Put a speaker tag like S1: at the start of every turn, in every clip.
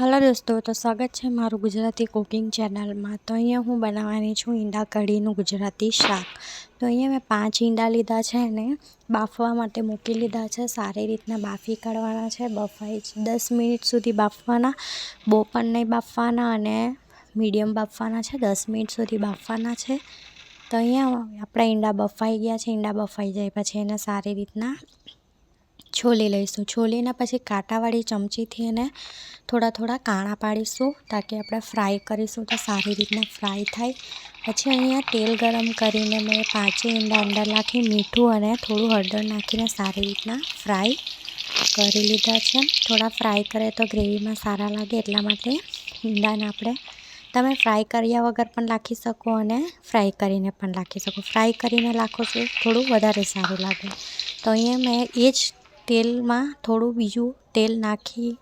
S1: Hello દોસ્તો, તો સ્વાગત છે મારું ગુજરાતી કુકિંગ ચેનલમાં. તો અહીંયા હું બનાવવાની છું ઈંડા કઢીનું ગુજરાતી શાક. તો અહીંયા મેં પાંચ ઈંડા લીધા છે અને બાફવા માટે મૂકી લીધા છે. સારી રીતના બાફી કાઢવાના છે. બફાઈ દસ મિનિટ સુધી બાફવાના, બહુ પણ નહીં બાફવાના અને મીડિયમ બાફવાના છે. દસ મિનિટ સુધી બાફવાના છે. તો અહીંયા આપણા ઈંડા બફાઈ ગયા છે. ઈંડા બફાઈ જાય પછી એને સારી રીતના છોલી લઈશું. છોલીના પછી કાંટાવાળી ચમચીથી એને થોડા થોડા કાણા પાડીશું તાકી આપણે ફ્રાય કરીશું તો સારી રીતના ફ્રાય થાય. પછી અહીંયા તેલ ગરમ કરીને મેં પાંચે ઈંડા અંદર નાખી મીઠું અને થોડું હળદર નાખીને સારી રીતના ફ્રાય કરી લીધા છે. થોડા ફ્રાય કરે તો ગ્રેવીમાં સારા લાગે એટલા માટે ઈંડાને આપણે તમે ફ્રાય કર્યા વગર પણ રાખી શકો અને ફ્રાય કરીને પણ રાખી શકો. ફ્રાય કરીને રાખો છો થોડું વધારે સારું લાગે. તો અહીંયા મેં એ જ તેલમાં થોડું બીજું તેલ નાખી,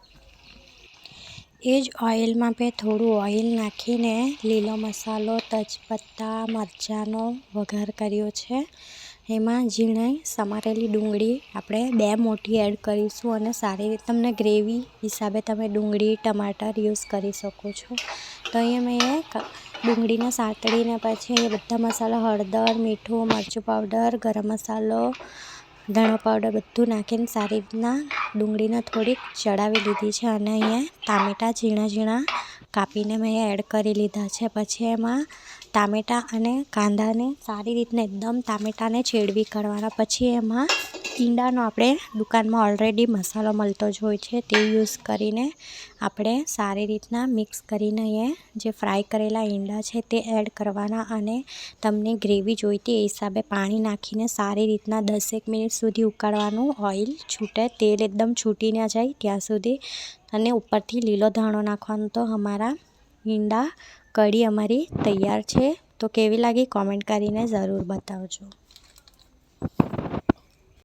S1: એ જ ઓઇલમાં મેં થોડું ઓઇલ નાખીને લીલો મસાલો, તજપત્તા, મરચાંનો વઘાર કર્યો છે. એમાં ઝીણે સમારેલી ડુંગળી આપણે બે મોટી એડ કરીશું અને સારી રીતે તમને ગ્રેવી હિસાબે તમે ડુંગળી, ટમાટર યુઝ કરી શકો છો. તો અહીંયા મેં ડુંગળીને સાંતળીને પછી બધા મસાલા હળદર, મીઠું, મરચું પાવડર ગરમ મસાલો ધાણા પાવડર બધું નાખીને સારી રીતના ડુંગળીને થોડીક ચડાવી લીધી છે અને અહીંયા ટામેટાં ઝીણા ઝીણા કાપીને મેં એડ કરી લીધા છે. પછી એમાં ટામેટાં અને કાંદાને સારી રીતના એકદમ ટામેટાને ચેડવી કરવાના. પછી એમાં ઈંડાનો આપણે દુકાનમાં ઓલરેડી મસાલો મળતો જ હોય છે, તે યુઝ કરીને આપણે સારી રીતના મિક્સ કરીને એ જે ફ્રાય કરેલા ઈંડા છે તે એડ કરવાના અને તમને ગ્રેવી જોઈતી એ હિસાબે પાણી નાખીને સારી રીતના દસેક મિનિટ સુધી ઉકાળવાનું ઓઇલ છૂટે, તેલ એકદમ છૂટી ના જાય ત્યાં સુધી. અને ઉપરથી લીલો ધાણો નાખવાનો તો અમારા ઈંડા કઢી અમારી તૈયાર છે. તો કેવી લાગી કોમેન્ટ કરીને જરૂર બતાવજો.